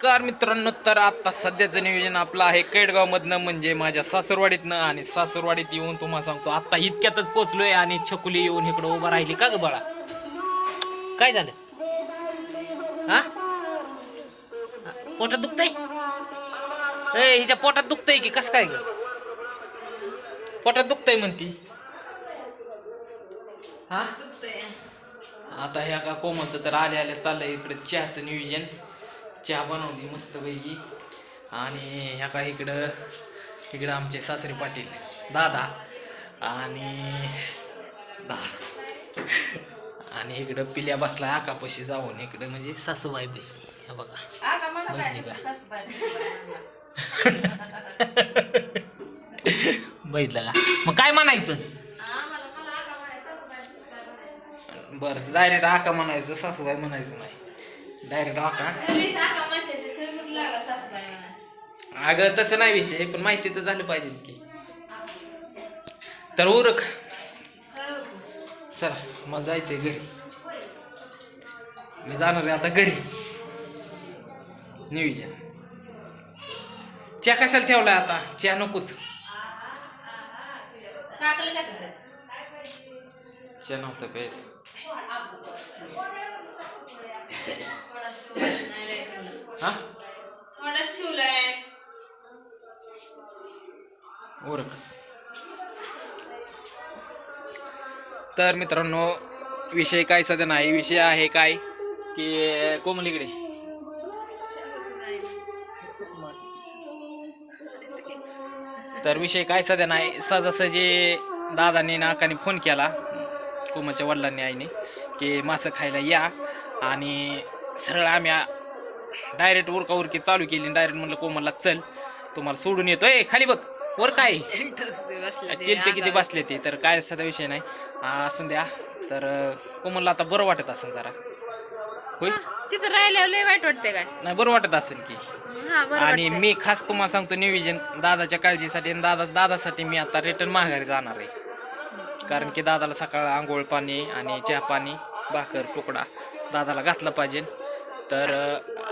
Car मित्रांनो तर आता सध्याचं नियोजन आपलं आहे. केडगावमधनं म्हणजे माझ्या सासरवाडीतनं आणि सासरवाडीत येऊन तुम्हाला सांगतो आता इतक्यातच पोचलोय आणि छकुली येऊन इकडं उभा राहिली. का ग बाळा? काय झालं? हा? पोटात दुखतंय? ए हिच्या पोटात दुखतंय की कस काय ग? पोटात दुखतंय म्हणती. हा? आता ह्या का कोमलचं तर आले आले चाललंय इकडे चहाचं नियोजन. चहा बनवली मस्त पैकी. आणि ह्या का इकडं इकडं आमचे सासरे पाटील दादा. आणि दा. आणि इकडं पिल्या बसला आकापाशी जाऊन. इकडं म्हणजे सासूबाई बशी हे बघा. बघितलं का? मग काय म्हणायचं? बरं डायरेक्ट आका म्हणायचं सासूबाई म्हणायचं नाही. डायरेक्ट आका अगं तसं नाही विषय पण माहिती तर झालं पाहिजे की. तर उरक चला मला जायचंय घरी. मी जाणार आहे आता घरी. नियोजन चहा कशाला ठेवलाय आता? चहा नकोच. चहा नव्हतं प्यायचं. ओरख तर मित्रांनो विषय काय सध्या नाही विषय आहे काय की कोमलीकडे. तर विषय काय सध्या नाही सहजासहजी दादाने नाकाने फोन केला कोमलच्या वडिलांनी आईने की मासं खायला या. आणि सरळ आम्ही डायरेक्ट उरका उरकी चालू केली डायरेक्ट म्हणलं कोमलला चल तुम्हाला सोडून येतोय. खाली बघ. वर काय? चिलते किती बसले ते? तर काय सध्या विषय नाही. आ, असून द्या. तर कोमलला आता बरं वाटत असेल जरा. होय? तिथं राहिल्यावर लय वाईट वाटते काय? नाही बरं वाटत असेल की. हा बरं आणि. मी खास तुम्हाला सांगतो नियोजन दादाच्या काळजीसाठी आणि दादा दादासाठी मी आता रिटर्न माघारी जाणार आहे. कारण की दादाला सकाळ आंघोळ पाणी आणि चहा पाणी भाकर तुकडा दादाला घातला पाहिजे. तर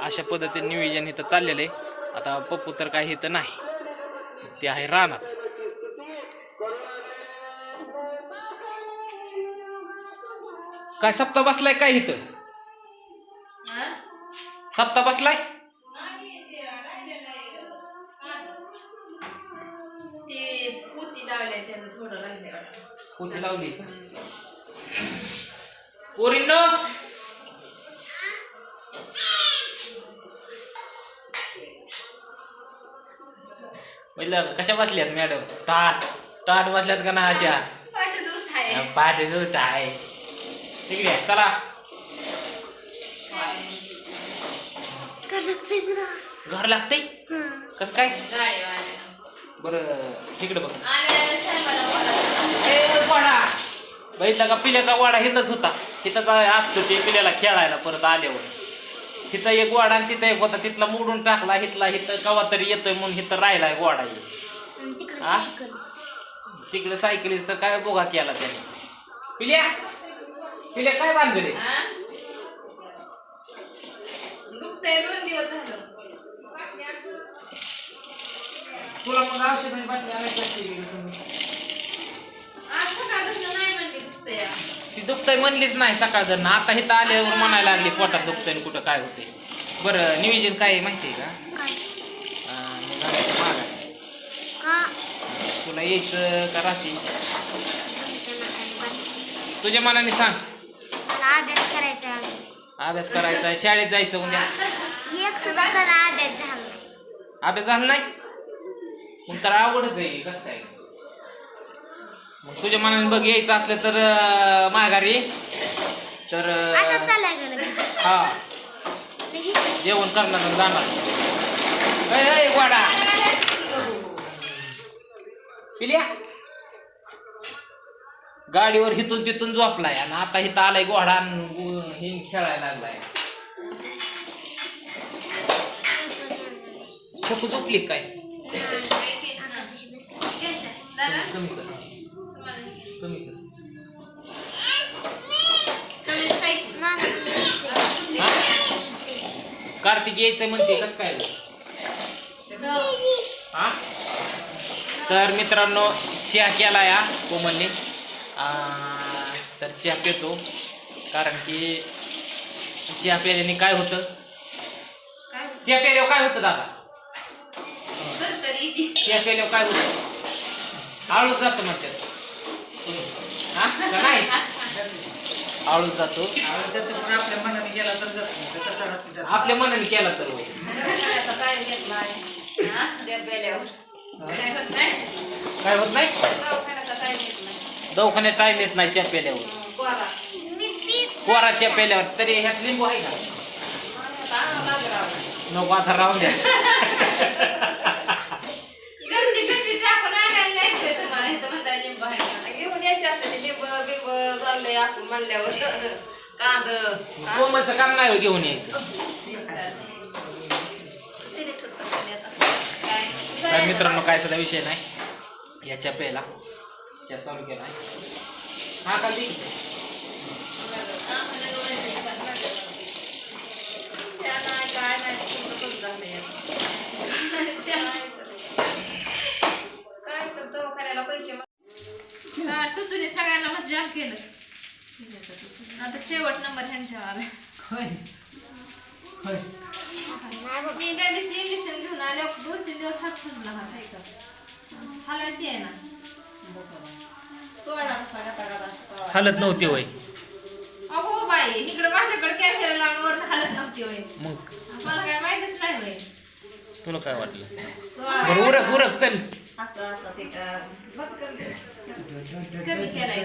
अशा पद्धतीने नियोजन इथं चाललेलं आहे. आता पप्पू तर काही इथं नाही. ते आहे रानात. काय सप्ताह बसलाय काय इथं? सप्ताह बसलाय? पोती लावली पोरींनो पहिलं कशा बसल्यात मॅडम? टाट टाट बसल्यात का ना आहे. पाठ जोत आहे. ठीक आहे चला. घर लागते कस काय. बरं तिकडे बघ. वाडा. बघितला का पिल्याचा वाडा इथंच होता. तिथंच असतो ते पिल्याला खेळायला परत आल्यावर. तिथं एक वाडा आणि तिथं एक होता. तिथला मोडून टाकला हिथला हिथं कवा तरी येतोय म्हणून हिथं राहिलाय वाडा एक हा तिकडे सायकलीच तर काय बोगा केला त्याने? पिल्या? पिल्या काय हा? झालं. तुला मग औषध बाटली आणायची दुखतंय ती दुखतंय म्हणलीच नाही सकाळ जर आता इथं आल्यावर म्हणायला लागली पोटात दुखतंय कुठं काय होते बरं नियोजन काय आहे माहिती आहे का. तुला यायचं का राहते तुझ्या मनाने सांग. अभ्यास करायचा. अभ्यास करायचा शाळेत जायचं उद्या. एक सुद्धा करा अभ्यास झाला नाही. अभ्यास झाला नाही? मग तर अवघडच आहे कसं काय? मग तुझ्या मनाने बघ यायचं असलं तर अं, माघारी. तर आता अं, चालाय गेलं लगेच. हा. जेवण करणार आणि जाणार. वाडा. पिल्या? गाडीवर हिथून तिथून झोपलाय आणि आता इथं आलाय घोडा आणि हे खेळायला लागलाय. छोटू झोपली काय? दादा कमी कर. तुम्हाला कमी कर? कार्तिक यायचं म्हणते कसं काय. हा? तर मित्रांनो चहा केला या कोमलने. तर चहा पितो कारण की चहा प्यायल्याने काय होतं? काय चहा प्यायल्यावर काय होतं दादा? चहा प्यायल्यावर काय होतं? आळूच जातो म्हणतात. का नाही. आळूच जातो. आपल्या मनाने गेला तर जात नाही. तर कसा राहतो त्यात? आपल्या मनाने केला तर होय. काय हा? होत नाही? दवाखान्यात टाईम येत नाही चहा प्यायल्यावर कोरा चहा प्यायल्यावर तरी ह्यात लिंबू आहे का? नको आता राहून द्या. घरची कशी टाकून आणायला नाही ठेवायचं तुम्हाला? इथं म्हणता लिंब आहे असते ते लिंब बिंब चाललंय आपण म्हणल्यावर कांद काम नाही हो घेऊन यायचं. तर मित्रांनो काय सध्या विषय नाही. याच्या चहा चालू केला हा खाली काय शेवट नंबर ह्यांच्या आला होय. होय. मी त्या दिवशी इंजेक्शन घेऊन आले दोन तीन दिवस हात सुजला हा काय का हालायची आहे ना तोडा कसा गाता गाता असा तोडा. हलत नव्हती होय अगो बाई इकडे माझ्याकडे कॅमेरा लावून वर हालत नव्हती होय मग मला काय माहितीच नाही होय तुला काय वाटलं. बरं उरक उरक चल असं बंद. कमी केलाय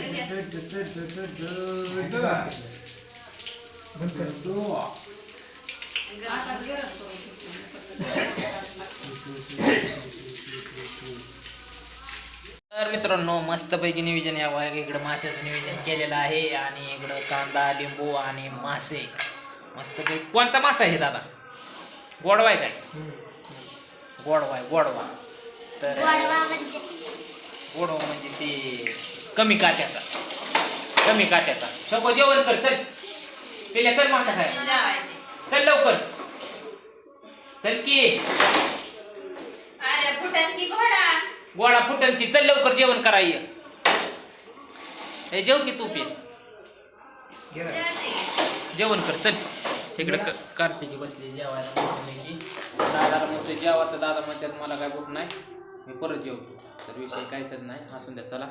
आता करून. तर मित्रांनो मस्तपैकी नियोजन या वाघ इकडं माशाचं नियोजन केलेलं आहे आणि इकडं कांदा लिंबू आणि मासे. मस्तपैकी. कोणचा मासा आहे दादा? गोडवा आहे काय? गोडवा आहे गोडवा. तर गोडवा म्हणजे म्हणजे ते कमी काट्याचा. कमी काट्याचा. सगळं जेवण कर चल. पेल्या चल मासा खाय. चल लवकर. चल की. अरे फुटन की घोडा. गोडा फुटल ती चल लवकर जेवण कराय हे जेव की तू पे. जेवण कर चल. इकडे क- कार्तिकी बसली जेवायला. दादाला म्हणतो जेवा तर दादा म्हणतात मला काय भूक नाही. मी परत जेवतो. तर विषय काहीच नाही. असून द्या. चला.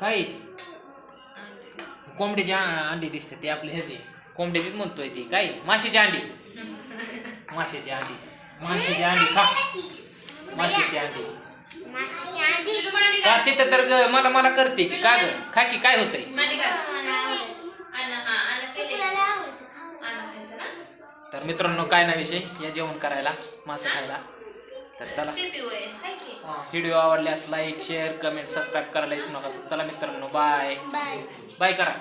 काय? कोंबडीची अंडी दिसते ते आपले ह्याचे. कोंबड्याचीच म्हणतोय ती. काय? माशीची अंडी. माशाची अंडी. माशाची अंडी खा. माशाची अंडी. का. तिथं तर मला मला करते. की का ग? खा की काय होतंय? तर मित्रांनो काय ना विषय. या जेवण करायला मासे खायला. तर चला. व्हिडिओ आवडल्यास लाईक शेअर कमेंट सबस्क्राईब करायला विसरू नका. चला मित्रांनो बाय. बाय. बाय करा.